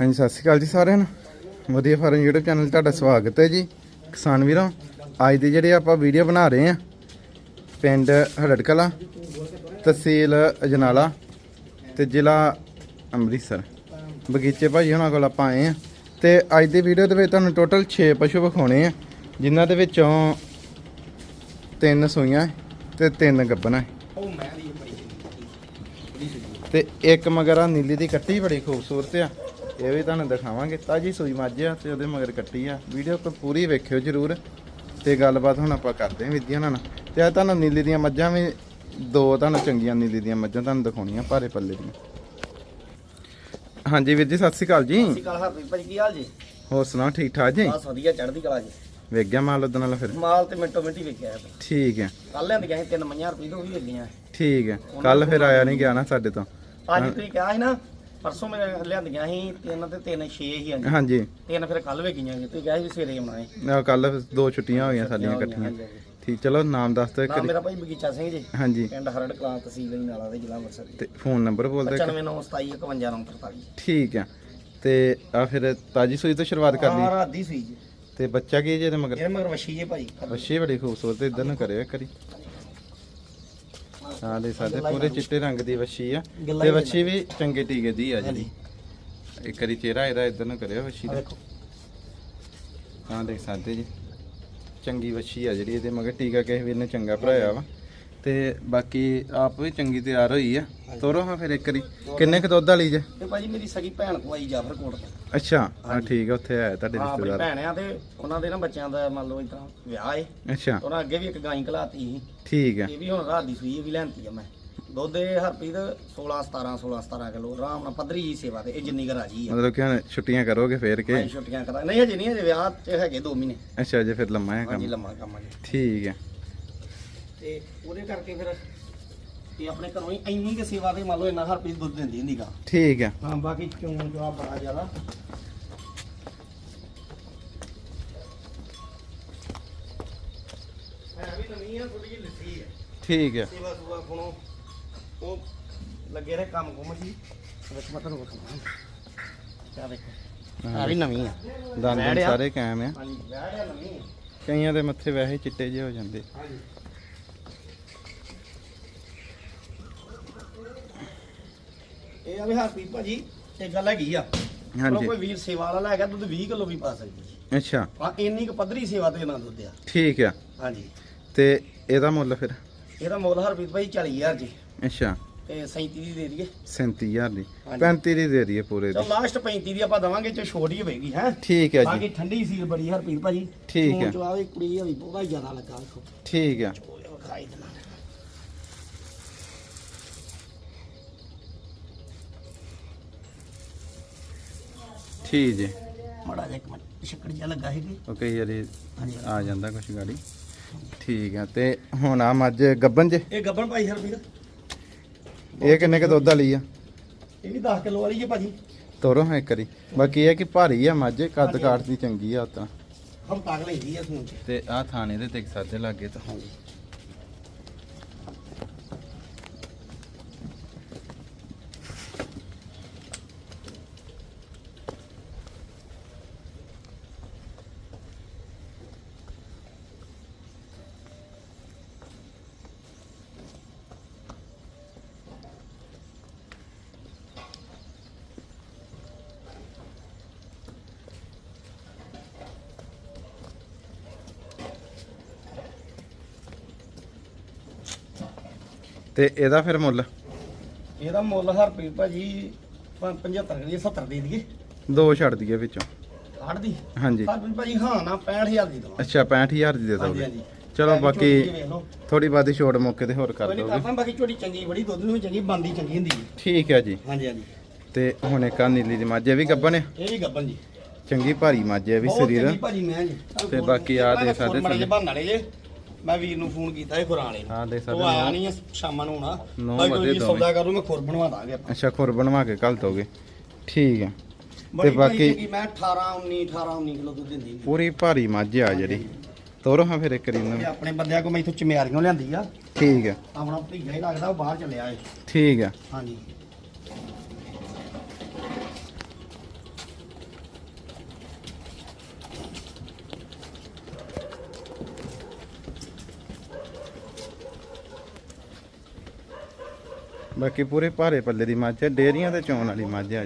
ਹਾਂਜੀ, ਸਤਿ ਸ਼੍ਰੀ ਅਕਾਲ ਜੀ ਸਾਰਿਆਂ ਨੂੰ। ਵਧੀਆ ਫਾਰਮ YouTube ਚੈਨਲ 'ਤੇ ਤੁਹਾਡਾ ਸਵਾਗਤ ਹੈ ਜੀ। ਕਿਸਾਨ ਵੀਰੋ, ਅੱਜ ਦੀ ਜਿਹੜੇ ਆਪਾਂ ਵੀਡੀਓ ਬਣਾ ਰਹੇ ਆ ਪਿੰਡ ਹੜੜ ਕਲਾਂ ਤਹਿਸੀਲ ਅਜਨਾਲਾ ਤੇ ਜ਼ਿਲ੍ਹਾ ਅੰਮ੍ਰਿਤਸਰ। ਬਗੀਚੇ ਭਾਜੀ ਹੁਣਾਂ ਕੋਲ ਆਪਾਂ ਆਏ ਆ ਤੇ ਅੱਜ ਦੀ ਵੀਡੀਓ ਦੇ ਵਿੱਚ ਤੁਹਾਨੂੰ ਟੋਟਲ 6 ਪਸ਼ੂ ਵਿਖਾਉਣੇ ਆ, ਜਿਨ੍ਹਾਂ ਦੇ ਵਿੱਚੋਂ ਤਿੰਨ ਸੂਈਆਂ ਤੇ ਤਿੰਨ ਗੱਭਣਾ ਉਹ ਮੈਂ ਤੇ ਇੱਕ ਮਗਰ ਨੀਲੀ ਦੀ ਕੱਟੀ ਬੜੀ ਖੂਬਸੂਰਤ ਆ ਇਹ ਵੀ ਤੁਹਾਨੂੰ ਦਿਖਾਵਾਂਗੇ। ਤਾਜੀ ਸੂਈ ਮੱਝ ਆ ਤੇ ਉਹਦੇ ਮਗਰ ਕੱਟੀ ਆ। ਵੀਡੀਓ ਕੋ ਪੂਰੀ ਵੇਖਿਓ ਜਰੂਰ। ਤੇ ਗੱਲਬਾਤ ਹੁਣ ਆਪਾਂ ਕਰਦੇ ਹਾਂ ਵਿਦਿਆ ਨਾਲ। ਤੇ ਆ ਤੁਹਾਨੂੰ ਨੀਲੀ ਦੀਆਂ ਮੱਝਾਂ ਵੀ ਦੋ ਤੁਹਾਨੂੰ ਚੰਗੀਆਂ ਨੀਲੀ ਦੀਆਂ ਮੱਝਾਂ ਤੁਹਾਨੂੰ ਦਿਖਾਉਣੀਆਂ ਭਾਰੇ ਪੱਲੇ ਦੀਆਂ। ਹਾਂਜੀ ਵੀਰ ਜੀ ਸਤਿ ਸ਼੍ਰੀ ਅਕਾਲ ਜੀ। ਸਤਿ ਕਾਲ ਹਰਪ੍ਰੀਤ ਭਾਜੀ ਕੀ ਹਾਲ ਜੀ? ਹੋਰ ਸੁਣਾਓ ਠੀਕ ਠਾਕ ਜੀ? ਬਸ ਵਧੀਆ ਚੜ੍ਹਦੀ ਕਲਾ ਜੀ। ਵੇਖ ਗਿਆ ਮਾਲ ਉਦੋਂ ਨਾਲ ਫਿਰ? ਮਾਲ ਤੇ ਮਿੰਟੋ ਮਿੰਟ ਹੀ ਵੇਖਿਆ ਠੀਕ ਹੈ। ਕੱਲ ਲਿਆਂਦੀਆਂ ਸੀ ਤਿੰਨ ਮਈਆਂ ਰੁਪਏ ਤੋਂ ਵੀ ਲੱਗੀਆਂ ਠੀਕ ਹੈ। ਕੱਲ ਫਿਰ ਆਇਆ ਨਹੀਂ ਗਿਆ ਨਾ ਸਾਡੇ ਤੋਂ। ਅੱਜ ਤੁਸੀਂ ਕਿਹਾ ਸੀ ਨਾ ਪਰਸੋਂ ਮੇਰੇ ਲਿਆਂਦੀਆਂ ਸੀ ਤਿੰਨ ਤੇ ਤਿੰਨ ਛੇ ਹੀ ਹਾਂਜੀ ਹਾਂਜੀ। ਤਿੰਨ ਫਿਰ ਕੱਲ ਵੇਖੀਆਂ ਜੀ ਤੁਸੀਂ ਕਿਹਾ ਸੀ ਵੀ ਸਵੇਰੇ ਆਉਣਾ ਹੈ ਕੱਲ ਦੋ ਛੁੱਟੀਆਂ ਹੋ ਗਈਆਂ ਸਾਡੀਆਂ ਇਕੱਠੀਆਂ। ਠੀਕ ਚਲੋ ਨਾਮ ਦੱਸ ਦਿਓ ਇੱਕ ਨਾਮ ਵਾਰੀ। ਮੇਰਾ ਭਾਈ ਬਗੀਚਾ ਸਿੰਘ ਜੀ। ਹਾਂਜੀ। ਪਿੰਡ ਹਰੜ ਕਲਾਂ ਤਹਿਸੀਲ ਨਾਲਾ ਦੇ ਜ਼ਿਲ੍ਹਾ ਅੰਮ੍ਰਿਤਸਰ ਜੀ। ਤੇ ਫੋਨ ਨੰਬਰ ਬੋਲ ਦਿਓ ਇੱਕ। 9597515943 ਠੀਕ ਆ। ਤੇ ਆ ਫਿਰ ਤਾਜੀ ਸੂਈ ਤੋਂ ਸ਼ੁਰੂਆਤ ਕਰ ਲਈ? ਹਾਂ ਰਾਤ ਦੀ ਸੂਈ ਜੀ। ਤੇ ਬੱਚਾ ਕੀ ਜੇ ਇਹਦੇ ਮਗਰ? ਇਹ ਮਗਰ ਵਸ਼ੀ ਜੀ ਭਾਈ। ਵੱਛੀ ਬੜੀ ਖੂਬਸੂਰਤ ਇਧਰ ਨੂੰ ਕਰਿਓ ਇੱਕ ਵਾਰੀ। ਹਾਂ ਦੇ ਸਾਡੇ ਪੂਰੇ ਚਿੱਟੇ ਰੰਗ ਦੀ ਵੱਛੀ ਆ। ਤੇ ਵੱਛੀ ਵੀ ਚੰਗੇ ਟੀਕੇ ਦੀ ਆ ਜਿਹੜੀ ਇੱਕ ਵਾਰੀ ਚਿਹਰਾ ਇਹਦਾ ਇਧਰ ਨੂੰ ਕਰਿਓ ਵੱਛੀ ਦਾ। ਦੇਖੋ। ਹਾਂ ਦੇਖ ਸਕਦੇ ਜੀ। ਚੰਗੀ ਵੱਛੀ ਆ ਜਿਹੜੀ ਇਹਦੇ ਮਗਰ ਟੀਕਾ ਕਿਸੇ ਵੀਰ ਨੇ ਚੰਗਾ ਭਰਾਇਆ ਵਾ। ਤੇ ਬਾਕੀ ਆਪ ਵੀ ਚੰਗੀ ਤਿਆਰ ਹੋਈ ਆ। ਤੋਰੋ ਹਾਂ ਫਿਰ ਇੱਕ ਵਾਰੀ। ਕਿੰਨੇ ਕੁ ਦੁੱਧ ਵਾਲੀ ਜੇ? ਇਹ ਭਾਜੀ ਮੇਰੀ ਸਗੀ ਭੈਣ ਕੋ ਆਈ ਜਾਫਰਕੋਟ ਤੋਂ। ਅੱਛਾ ਹਾਂ ਠੀਕ ਆ ਉੱਥੇ ਆਇਆ ਤੁਹਾਡੇ ਹਾਂ ਆਪਣੀ ਰਿਸ਼ਤੇਦਾਰ। ਭੈਣ ਆ ਤੇ ਉਹਨਾਂ ਦੇ ਨਾ ਬੱਚਿਆਂ ਦਾ ਮੰਨ ਲਓ ਇਦਾਂ ਵਿਆਹ ਏ। ਅੱਛਾ। ਉਹਨਾਂ ਅੱਗੇ ਵੀ ਇੱਕ ਗਾਂ ਘਲਾਤੀ ਸੀ। ਠੀਕ ਆ। ਇਹ ਵੀ ਹੁਣ ਰਾਤ ਦੀ ਸੂਈ ਇਹ ਵੀ ਲੈਣਤੀ ਆ ਮੈਂ। ਦੁੱਧ ਇਹ ਹਰਪ੍ਰੀਤ 16 17 16 17 ਕਿਲੋ ਆਰਾਮ ਨਾਲ ਪੱਧਰੀ ਜੀ ਸੇਵਾ ਤੇ ਇਹ ਜਿੰਨੀ ਕੁ ਰਾਜੀ ਆ। ਮਤਲਬ ਕਿ ਹੁਣ ਛੁੱਟੀਆਂ ਕਰੋਗੇ ਫੇਰ ਕੇ? ਭਾਈ ਛੁੱਟੀਆਂ ਕਰਾ ਨਹੀਂ ਹਜੇ ਨਹੀਂ ਹਜੇ ਵਿਆਹ ਚ ਹੈਗੇ 2 ਮਹੀਨੇ। ਅੱਛਾ ਜੇ ਫਿਰ ਲੰਮਾ ਹੈ ਹਾਂਜੀ ਕੰਮ। ਲੰਮਾ ਕੰਮ ਆ ਜੀ। ਠੀਕ ਹੈ ਤੇ ਉਹਦੇ ਕਰਕੇ ਫਿਰ ਇਹ ਆਪਣੇ ਘਰੋਂ ਹੀ ਇੰਨੀ ਕਿ ਸੇਵਾ ਤੇ ਮੰਨ ਲਓ ਇੰਨਾ ਹਰਪ੍ਰੀਤ ਦੁੱਧ ਦਿੰਦੀ ਹੁੰਦੀ ਗਾਂ। ਠੀਕ ਹੈ ਹਾਂ ਬਾਕੀ ਚੋਣ ਜਵਾਬ ਬੜਾ ਜ਼ਿਆਦਾ। ਹੈ ਵੀ ਨਵੀਂ ਆ ਥੋੜੀ ਜਿਹੀ ਲਿੱਸੀ ਹੈ ਠੀਕ ਹੈ ਸੇਵਾ ਸੁਵਾ ਕੋਲੋਂ ਉਹ ਲੱਗੇ ਰਹੇ ਕੰਮ ਕੁਮ ਜੀ। ਵਿੱਚ ਮੈਂ ਤੁਹਾਨੂੰ ਵਿਖਾਉਣਾ ਕਿਆ ਦੇਖੋ। ਆ ਵੀ ਨਵੀਂ ਆ। ਦੰਦ ਵੈੜ ਆ। ਸਾਰੇ ਕਾਇਮ ਆ। ਹਾਂਜੀ ਵਿਆਹ ਨਵੀਂ ਆ। ਕਈਆਂ ਦੇ ਮੱਥੇ ਵੈਸੇ ਹੀ ਚਿੱਟੇ ਜਿਹੇ ਹੋ ਜਾਂਦੇ। ਹਾਂਜੀ। ਇਹ ਆ ਵੀ ਹਰਪ੍ਰੀਤ ਭਾਜੀ ਇਹ ਗੱਲ ਹੈਗੀ ਆ। ਚਲੋ ਹਾਂਜੀ ਕੋਈ ਵੀਰ ਸੇਵਾ ਵਾਲਾ ਲੈ ਗਿਆ ਦੁੱਧ 20 ਕਿਲੋ ਵੀ ਪਾ ਸਕਦੀ ਜੀ। ਅੱਛਾ। ਆ ਇੰਨੀ ਕੁ ਪੱਧਰੀ ਸੇਵਾ ਤੇ ਨਾ ਦੁੱਧ ਆ। ਠੀਕ ਆ। ਹਾਂਜੀ। ਤੇ ਇਹਦਾ ਮੁੱਲ ਫਿਰ? ਇਹਦਾ ਮੁੱਲ ਹਰਪ੍ਰੀਤ ਭਾਈ 40000 ਜੀ। ਅੱਛਾ। ਤੇ 37 ਦੀ ਦੇ ਦਈਏ। 37000 ਦੀ। ਹਾਂਜੀ। 35 ਦੀ ਦੇ ਦਈਏ ਪੂਰੇ ਚਲ ਦੀ ਲਾਸਟ 35 ਦੀ ਆਪਾਂ ਦਵਾਂਗੇ ਚ ਛੋਟ ਹੋਵੇਗੀ ਹੈ। ਠੀਕ ਹੈ ਬਾਕੀ ਜੀ ਠੰਡੀ ਸੀਲ ਬੜੀ ਹਰਪ੍ਰੀਤ ਭਾਜੀ। ਠੀਕ ਹੈ। ਜੋ ਆਵੇ ਕੁੜੀ ਹਲੀ ਬਹੁਤਾ ਜ਼ਿਆਦਾ ਲੱਗਾ ਦੇਖੋ ਠੀਕ ਆ। ਉਹ ਖਾਈ ਦੇਣਾ। ਠੀਕ ਜੀ। ਮੜਾ ਜਿਹਾ ਇੱਕ ਮਿੰਟ ਛੱਕੜ ਜਿਹਾ ਲੱਗਾ ਸੀ ਕਈ ਵਾਰੀ ਹਾਂਜੀ। ਆ ਜਾਂਦਾ ਕੁਛ ਗਾੜੀ। ਠੀਕ ਆ ਤੇ ਹੁਣ ਆ ਮੱਝ ਗੱਬਨ ਜੇ? ਇਹ ਗੱਬਣ ਭਾਈ ਹਰਪ੍ਰੀਤ। ਇਹ ਕਿੰਨੇ ਕ ਦੁੱਧ ਵਾਲੀ ਆ? ਇਹ ਵੀ 10 ਕਿਲੋ ਵਾਲੀ ਹੈ ਭਾਜੀ। ਤੋਰੋ ਹਾਂ ਇੱਕ ਵਾਰੀ। ਬਾਕੀ ਇਹ ਆ ਕਿ ਭਾਰੀ ਆ ਮੱਝ ਕੱਦ ਕਾਠ ਦੀ ਚੰਗੀ ਆ ਉਤਾਂ ਹਮ ਤਾਗ ਲੈਂਦੀ ਆ ਤੇ। ਆ ਥਾਣੇ ਦੇ ਦੇਖ ਸਕਦੇ ਲੱਗੇ ਤਾਂ। ਹਾਂਜੀ। ਤੇ ਇਹਦਾ ਫਿਰ ਮੁੱਲ? ਇਹਦਾ ਮੁੱਲ ਹਰਪ੍ਰੀਤ ਭਾਜੀ 75 ਦੀ 70 ਦੇ ਦਈਏ ਦੋ ਛੱਡ ਦਈਏ ਵਿੱਚੋਂ। ਕੱਢ ਦੀ? ਹਾਂਜੀ। ਹਰਪ੍ਰੀਤ ਭਾਜੀ ਹਾਂ ਨਾ 65000 ਦੀ ਦਵਾਂ। ਅੱਛਾ 65000 ਦੀ ਦੇ ਹਾਂਜੀ ਦੋਗੇ। ਹਾਂਜੀ। ਚਲੋ ਬਾਕੀ ਬਾਕੀ ਝੋਟੀ ਵੇਖ ਲਓ। ਥੋੜੀ ਬਾਦੀ ਛੋਟ ਮੌਕੇ ਤੇ ਹੋਰ ਕਰ ਕੋਈ ਨਹੀਂ ਦੋਗੇ। ਕਰਦਾ ਬਾਕੀ ਝੋਟੀ ਚੰਗੀ ਬੜੀ ਦੁੱਧ ਨੂੰ ਵੀ ਚੰਗੀ ਬੰਦੀ ਚੰਗੀ ਹੁੰਦੀ ਹੈ। ਠੀਕ ਹੈ ਜੀ। ਹਾਂਜੀ ਹਾਂਜੀ। ਤੇ ਹੁਣ ਇੱਕ ਆ ਨੀਲੀ ਦੀ ਮੱਝ ਇਹ ਵੀ ਗੱਬਨ ਹੈ? ਇਹ ਵੀ ਗੱਬਨ ਜੀ। ਚੰਗੀ ਭਾਰੀ ਮੱਝ ਹੈ ਇਹ ਵੀ ਬਹੁਤ ਸਰੀਰ। ਚੰਗੀ ਭਾਜੀ ਮੈਂ ਜੀ। ਤੇ ਬਾਕੀ ਆਹ ਦੇ ਸਾਡੇ ਥੱਲੇ। ਬਹਾਨੇ ਵਾਲੇ ਜੇ। ਮੈਂ ਵੀਰ ਨੂੰ ਫੋਨ ਕੀਤਾ ਇਹ ਖੁਰਾਨ ਵਾਲੇ ਨੂੰ ਹਾਂ ਦੇ ਉਹ ਸਕਦੇ ਆਇਆ ਨੌ- ਨਹੀਂ ਸ਼ਾਮਾਂ ਨੂੰ ਆਉਣਾ। ਨੌ ਬਾਈ ਵਜੇ ਕੋਈ ਦੋਵੇਂ। ਸੌਦਾ ਕਰੂ ਮੈਂ ਖੁਰ ਬਣਵਾ ਦਾਂਗੇ ਆਪਾਂ। ਅੱਛਾ ਖੁਰ ਬਣਵਾ ਕੇ ਘੱਲ ਦੋਗੇ ਠੀਕ ਹੈ। ਬੜੀ ਬਾਕੀ- ਮੈਂ 18 19 18 19 ਕਿਲੋ ਦੁੱਧ ਦਿੰਦੀ ਹੁੰਦੀ। ਪੂਰੀ ਭਾਰੀ ਮੱਝ ਆ ਜਿਹੜੀ। ਤੋਰੋ ਹਾਂ ਫਿਰ ਇੱਕ ਰੀ ਇਹ ਨੂੰ ਆਪਣੇ ਬੰਦਿਆਂ ਕੋ ਮੈਂ ਇਥੋਂ ਚਮਿਆਰੀਆਂ ਲਿਆਂਦੀ ਆ। ਠੀਕ ਹੈ। ਆਪਣਾ ਭਤੀਜਾ ਹੀ ਲੱਗਦਾ ਉਹ ਬਾਹਰ ਚੱਲਿਆ ਏ। ਠੀਕ ਹੈ। ਹਾਂਜੀ। ਬਾਕੀ ਪੂਰੇ ਭਾਰੇ ਪੱਲੇ ਦੀ ਮੱਝ ਹੈ ਡੇਰੀਆਂ ਤੇ ਚੌਣ ਵਾਲੀ ਮੱਝ ਹੀ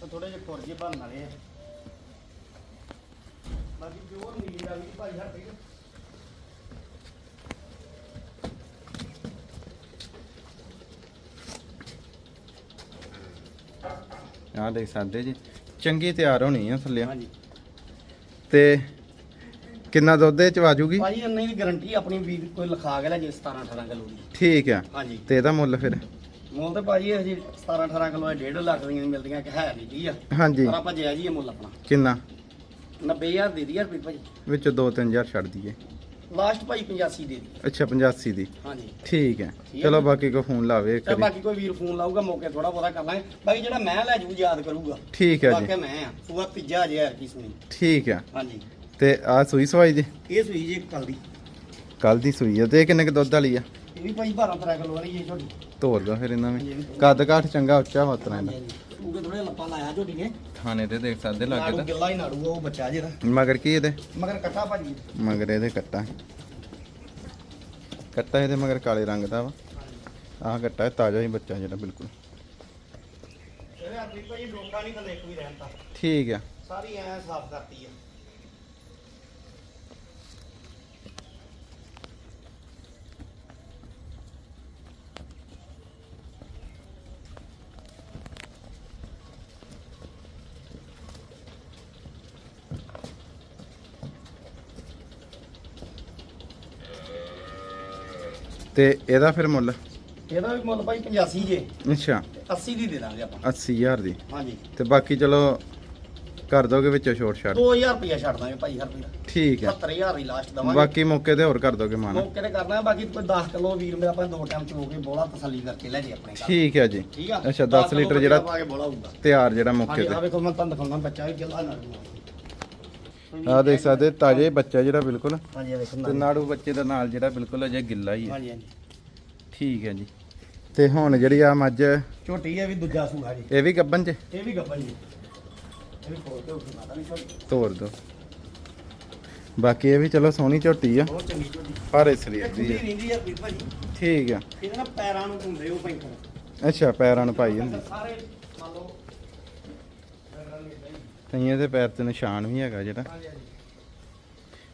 ਤਾਂ ਥੋੜੇ ਜਿਹੇ ਬਣਨ ਵਾਲੇ ਆ। ਬਾਕੀ ਭਾਈ ਦੇਖ ਸਕਦੇ ਜੀ ਚੰਗੀ ਤਿਆਰ ਹੋਣੀ ਆ ਥੱਲੇ। ਹਾਂਜੀ। ਤੇ ਕਿੰਨਾ ਦੁੱਧ ਇਹ ਚ ਵਾਜੂਗੀ ਭਾਈ ਇੰਨੀ ਦੀ ਗਾਰੰਟੀ ਆਪਣੀ ਵੀ ਕੋਈ ਲਿਖਾ ਕੇ ਲੈ ਜੇ 17 18 ਕਿਲੋ ਦੀ। ਠੀਕ ਆ। ਹਾਂਜੀ। ਤੇ ਇਹਦਾ ਮੁੱਲ ਫਿਰ? ਮੁੱਲ ਤੇ ਭਾਜੀ ਇਹ ਜੀ 17 18 ਕਿਲੋ 1.5 ਲੱਖ ਦੀਆਂ ਮਿਲਦੀਆਂ ਕਿ ਹੈ ਨਹੀਂ ਜੀ ਆ। ਹਾਂਜੀ। ਪਰ ਆਪਾਂ ਜਾਇਜ਼ ਹੀ ਇਹ ਮੁੱਲ ਆਪਣਾ। ਕਿੰਨਾ? 90000 ਦੇ ਦਈਏ ਰੁਪਏ ਭਾਜੀ। ਵਿੱਚ 2-3000 ਛੱਡ ਦਈਏ। ਲਾਸਟ ਭਾਈ 85 ਦੇ ਦੀ ਅੱਛਾ 85 ਦੀ। ਹਾਂਜੀ। ਠੀਕ ਹੈ ਚਲੋ ਹੈ। ਬਾਕੀ ਕੋ ਫੋਨ ਲਾਵੇ ਤੇ ਕਰੀ ਬਾਕੀ ਕੋਈ ਵੀਰ ਫੋਨ ਲਾਊਗਾ ਮੌਕੇ ਥੋੜਾ ਬਹੁਤਾ ਕਰ ਲਾਂਗੇ। ਬਾਕੀ ਜਿਹੜਾ ਮੈਂ ਲੈ ਜੂ ਯਾਦ ਕਰੂਗਾ। ਠੀਕ ਹੈ ਜੀ। ਵਾਕਿਆ ਮੈਂ ਆ। ਸੂਆ ਤੀਜਾ ਹਜ਼ਾਰ ਕੀ ਸੁਣੀ। ਠੀਕ ਆ। ਹਾਂਜੀ। ਤੇ ਆ ਸੂਈ ਸਵਾਈ ਜੀ? ਇਹ ਸੂਈ ਜੇ ਕੱਲ ਦੀ। ਕੱਲ ਦੀ ਸੂਈ ਆ ਤੇ ਇਹ ਕਿੰਨੇ ਕੁ ਦੁੱਧ ਵਾਲੀ ਆ? ਇਹ ਵੀ ਭਾਈ 12 13 ਕਿਲੋ ਵਾਲੀ ਜੇ ਝੋਟੀ। ਤੋਰ ਦੋ ਫਿਰ ਇਹਨਾਂ ਵਿੱਚ ਕੱਦ ਕਾਠ ਚੰਗਾ ਉੱਚਾ ਵਤਰਾ ਇਹਦਾ। ਸੂਗੇ ਥੋੜੇ ਲੱਪਾ ਲਾਇਆ ਝੋਟੀ ਨੇ? ਥਾਣੇ ਤੇ ਦੇਖ ਸਕਦੇ ਨਾੜੂ ਲੱਗੇ ਗਿੱਲਾ ਹੀ ਨਾੜੂ ਆ ਉਹ ਬੱਚਾ ਜਿਹਦਾ ਤਾਂ ਮਗਰ ਕੀ ਇਹਦੇ? ਮਗਰ ਕੱਟਾ ਭਾਜੀ ਮਗਰ ਇਹਦੇ ਕੱਟਾ। ਕੱਟਾ ਇਹਦੇ ਮਗਰ ਕਾਲੇ ਰੰਗ ਦਾ ਵਾ। ਆਹ ਕੱਟਾ ਹੈ ਤਾਜ਼ਾ ਹੀ ਬੱਚਾ ਜਿਹੜਾ ਬਿਲਕੁਲ। ਇਹਦੇ ਆਪਣੀ ਭਾਈ ਡੋਂਗਾ ਨਹੀਂ ਥੱਲੇ ਇੱਕ ਵੀ ਰਹਿਣ ਤਾ ਠੀਕ ਆ। ਸਾਰੀ ਐ ਸਾਫ਼ ਕਰਤੀ ਆ। ਤੇ ਇਹਦਾ ਫਿਰ ਮੁੱਲ? ਇਹਦਾ ਵੀ ਮੁੱਲ ਭਾਈ 85 ਜੇ। ਅੱਛਾ। ਤੇ 80 ਦੀ ਦੇ ਦਾਂਗੇ ਆਪਾਂ। 80000 ਦੀ। ਹਾਂਜੀ। ਤੇ ਬਾਕੀ ਚਲੋ ਕਰ ਦੋਗੇ ਵਿੱਚੋਂ ਛੋਟ ਛਾਟ? 2000 ਰੁਪਇਆ ਛੱਡ ਦਾਂਗੇ ਭਾਈ ਹਰ ਰੁਪਇਆ ਠੀਕ ਹੈ। 70000 ਦੀ ਲਾਸਟ ਦਵਾਂਗੇ। ਬਾਕੀ ਮੌਕੇ ਤੇ ਹੋਰ ਕਰ ਦੋਗੇ ਮਾਨ। ਮੌਕੇ ਤੇ ਕਰਨਾ ਬਾਕੀ ਕੋਈ 10 ਕਿਲੋ ਵੀਰ ਮੇਰਾ ਆਪਾਂ ਦੋ ਟਾਈਮ ਚੋ ਕੇ ਬੋਲਾ ਤਸੱਲੀ ਕਰਕੇ ਲੈ ਜੇ ਆਪਣੇ ਘਰ। ਠੀਕ ਹੈ ਜੀ। ਠੀਕ ਆ? ਅੱਛਾ, 10 ਲੀਟਰ ਜਿਹੜਾ ਪਾ ਕੇ ਬੋਲਾ ਹੁੰਦਾ। ਤਿਆਰ ਜਿਹੜਾ ਮੌਕੇ ਹਾਂਜੀ ਆ ਤੇ ਵੇਖੋ ਮੈਂ ਤੁਹਾਨੂੰ ਦਿਖਾਉਣਾ ਬੱਚਾ ਵੀ ਗਿੱਲਾ ਨਾ ਆ ਦੇਖ ਸਕਦੇ ਤਾਜ਼ੇ ਬੱਚਾ ਜਿਹੜਾ ਬਿਲਕੁਲ। ਹਾਂਜੀ ਆ ਵੇਖੋ ਤੇ ਨਾੜੂ ਬੱਚੇ ਦਾ ਨਾਲ ਜਿਹੜਾ ਬਿਲਕੁਲ ਅਜੇ ਗਿੱਲਾ ਹੀ ਹੈ ਹਾਂਜੀ ਹਾਂਜੀ। ਠੀਕ ਹੈ ਜੀ। ਤੇ ਹੁਣ ਜਿਹੜੀ ਆ ਮੱਝ ਇਹ ਝੋਟੀ ਹੈ ਵੀ ਦੂਜਾ ਸੂਆ ਜੀ। ਵੀ ਗੱਬਨ ਚ? ਇਹ ਵੀ ਗੱਪਨ ਜੀ। ਇਹ ਵੀ ਮਾਤਾ ਨਹੀਂ ਦੋ। ਬਾਕੀ ਇਹ ਵੀ ਚਲੋ ਸੋਹਣੀ ਝੋਟੀ ਆ। ਬਹੁਤ ਚੰਗੀ ਝੋਟੀ। ਭਾਰੇ ਸਰੀਰ ਇਹ ਦੀ ਝੋਟੀ ਆ ਰਹਿੰਦੀ ਆ ਵੀ ਭਾਜੀ। ਠੀਕ ਆ। ਇਹਦੇ ਨਾਲ ਪੈਰਾਂ ਨੂੰ ਘੁੰਮਦੇ ਉਹ ਪੈਂਕਰ ਅੱਛਾ ਪੈਰਾਂ ਨੂੰ ਪਾਈ ਹੁੰਦੀ। ਸਾਰੇ ਮੰਨ ਲਓ। ਕਈਆਂ ਦੇ ਪੈਰ ਤੇ ਨਿਸ਼ਾਨ ਵੀ ਹੈਗਾ ਜਿਹੜਾ।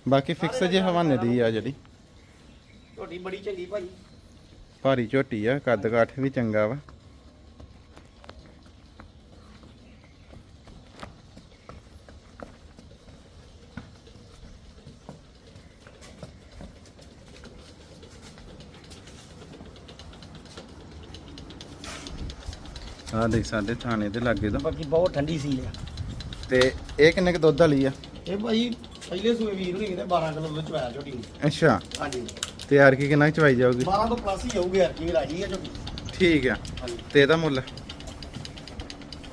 ਬਾਕੀ ਫਿਕਸ ਜੇ ਹਵਾਨੇ ਦੀ ਆ ਜਿਹੜੀ। ਝੋਟੀ ਬੜੀ ਚੰਗੀ ਭਾਜੀ ਭਾਰੀ ਝੋਟੀ ਆ ਕੱਦ ਕਾਠ ਵੀ ਚੰਗਾ ਵਾ। ਆ ਦੇਖ ਸਾਡੇ ਥਾਣੇ ਦੇ ਲਾਗੇ ਤੋਂ ਬਾਕੀ ਬਹੁਤ ਠੰਡੀ ਸੀ ਆ। ਤੇ ਇਹ ਕਿੰਨੇ ਕੁ ਦੁੱਧ ਵਾਲੀ ਆ? ਇਹ ਭਾਈ ਪਹਿਲੇ ਸੂਏ ਵੀਰ ਨਹੀਂ ਕਿਤੇ 12 ਕਿਲੋ ਦੁੱਧ ਚਵਾਇਆ ਝੋਟੀ ਨੂੰ। ਅੱਛਾ। ਹਾਂਜੀ। ਤੇ ਯਾਰ ਕੀ ਕਿੰਨਾ ਕੁ ਚਵਾਈ ਜਾਊਗੀ? 12 ਤੋਂ ਪਲੱਸ ਹੀ ਜਾਊਗੀ ਯਾਰ ਕੀ ਰਾਜੀ ਆ ਝੋਟੀ। ਠੀਕ ਆ। ਹਾਂਜੀ। ਤੇ ਇਹਦਾ ਮੁੱਲ?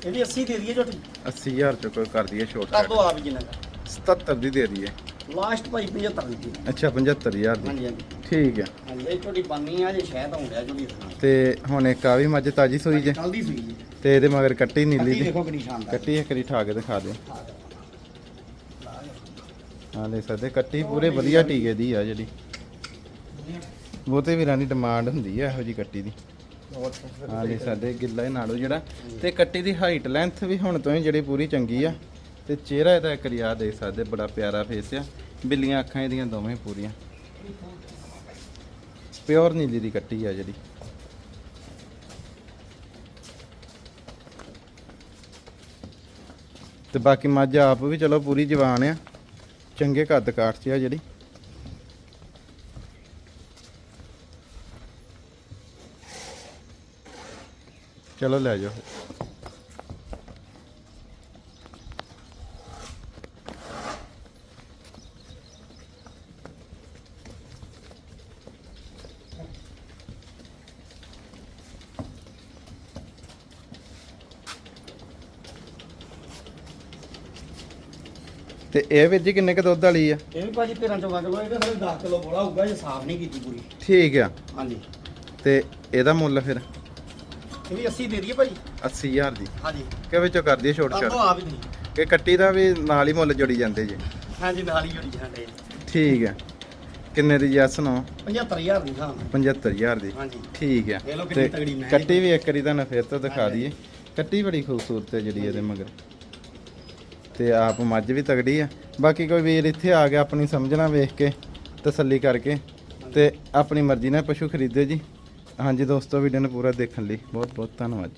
ਇਹ ਵੀ 80 ਦੇ ਦਈਏ ਝੋਟੀ। 80000 ਚ ਕੋਈ ਕਰ ਦਈਏ ਛੋਟ ਕਰ ਦੋ ਆਪ ਹੀ ਜਿੰਨਾ 77 ਦੀ ਦੇ ਦਈਏ। ਲਾਸਟ ਭਾਈ 75 ਦੀ। ਅੱਛਾ 75000 ਦੀ। ਹਾਂਜੀ ਹਾਂਜੀ। ਠੀਕ ਆ। ਹਾਂਜੀ ਇਹ ਝੋਟੀ ਪਾਨੀ ਆ ਜੇ ਸ਼ਹਿਦ ਆਉਂਦਾ ਝੋਟੀ ਤੇ ਹੁਣ ਇੱਕ ਆ ਵੀ ਮੱਝ ਤਾਜੀ ਸੂਈ ਜੇ। ਕੱਲ ਦੀ ਸੂਈ ਜੀ। ਤੇ ਇਹਦੇ ਮਗਰ ਕੱਟੀ ਨੀਲੀ ਦੀ। ਦੇਖੋ ਕਿੰਨੀ ਸ਼ਾਨਦਾਰ। ਕੱਟੀ ਇੱਕ ਵਾਰੀ ਠਾ ਕੇ ਦਿਖਾ ਦਿਓ ਹਾਂ ਲੈ ਸਕਦੇ ਕੱਟੀ ਪੂਰੇ ਵਧੀਆ ਟੀਕੇ ਦੀ ਆ ਜਿਹੜੀ। ਬਹੁਤੇ ਵੀਰਾਂ ਦੀ ਡਿਮਾਂਡ ਹੁੰਦੀ ਆ ਇਹੋ ਜੀ ਕੱਟੀ ਦੀ। ਹਾਂ ਲੈ ਸਾਡੇ ਗਿੱਲਾ ਹੀ ਨਾੜੂ ਜਿਹੜਾ ਤੇ ਕੱਟੀ ਦੀ ਹਾਈਟ ਲੈਂਥ ਵੀ ਹੁਣ ਤੋਂ ਹੀ ਜਿਹੜੀ ਪੂਰੀ ਚੰਗੀ ਆ। ਤੇ ਚਿਹਰਾ ਇਹਦਾ ਇੱਕ ਆ ਦੇਖ ਸਕਦੇ ਬੜਾ ਪਿਆਰਾ ਫੇਸ ਆ। ਬਿੱਲੀਆਂ ਅੱਖਾਂ ਇਹਦੀਆਂ ਦੋਵੇਂ ਪੂਰੀਆਂ। ਪਿਓਰ ਨੀਲੀ ਦੀ ਕੱਟੀ ਆ ਜਿਹੜੀ। ਤੇ ਬਾਕੀ ਮੱਝ ਆਪ ਵੀ ਚਲੋ ਪੂਰੀ ਜਵਾਨ ਆ। ਚੰਗੇ ਕੱਦ ਕਾਠ 'ਚ ਆ ਜਿਹੜੀ। ਚਲੋ ਲੈ ਜਾਓ। ਤੇ ਇਹ ਵੀਰ ਜੀ ਕਿੰਨੇ ਕ ਦੁੱਧ ਵਾਲੀ ਆ? ਇਹ ਵੀ ਭਾਜੀ 13 14 ਕਿਲੋ ਇਹਦੇ ਸਾਰੇ 10 ਕਿਲੋ ਬੋਲਾ ਹੋਊਗਾ ਜੇ ਸਾਫ਼ ਨਹੀਂ ਕੀਤੀ ਪੂਰੀ। ਠੀਕ ਆ। ਹਾਂਜੀ। ਤੇ ਇਹਦਾ ਮੁੱਲ ਫਿਰ? ਇਹ ਵੀ 80 ਦੇ ਦਈਏ ਭਾਜੀ। 80000 ਦੀ। ਹਾਂਜੀ। ਕਿ ਵਿੱਚੋਂ ਕਰ ਦਈਏ ਛੋਟ ਛਾਟ? ਆਪ ਹੀ ਦੀ ਕਿ ਕੱਟੀ ਦਾ ਵੀ ਨਾਲ ਹੀ ਮੁੱਲ ਜੁੜੀ ਜਾਂਦੇ ਜੀ। ਹਾਂਜੀ ਨਾਲ ਹੀ ਜੁੜੀ ਜਾਂਦੇ ਠੀਕ ਹੈ ਕਿੰਨੇ ਦੀ ਜੈਸ ਨੋ 75000 ਦੀ ਹਾਂ 75000 ਦੀ। ਹਾਂਜੀ। ਠੀਕ ਆ। ਇਹ ਲਓ ਕਿੰਨੀ ਤਗੜੀ ਮੈਂ ਕੱਟੀ ਵੀ ਇੱਕ ਵਾਰੀ ਤੁਹਾਨੂੰ ਫਿਰ ਤੋਂ ਦਿਖਾ ਦਈਏ। ਕੱਟੀ ਬੜੀ ਖੂਬਸੂਰਤ ਹੈ ਜਿਹੜੀ ਇਹਦੇ ਮਗਰ। ਤੇ ਆਪ ਮੱਝ ਵੀ ਤਗੜੀ ਆ। ਬਾਕੀ ਕੋਈ ਵੀਰ ਇੱਥੇ ਆ ਗਿਆ ਆਪਣੀ ਸਮਝਣਾ ਵੇਖ ਕੇ, ਤਸੱਲੀ ਕਰਕੇ ਤੇ ਆਪਣੀ ਮਰਜ਼ੀ ਨਾਲ ਪਸ਼ੂ ਖਰੀਦੇ ਜੀ। ਹਾਂਜੀ ਦੋਸਤੋ ਵੀਡੀਓ ਨੂੰ ਪੂਰਾ ਦੇਖਣ ਲਈ ਬਹੁਤ ਬਹੁਤ ਧੰਨਵਾਦ ਜੀ।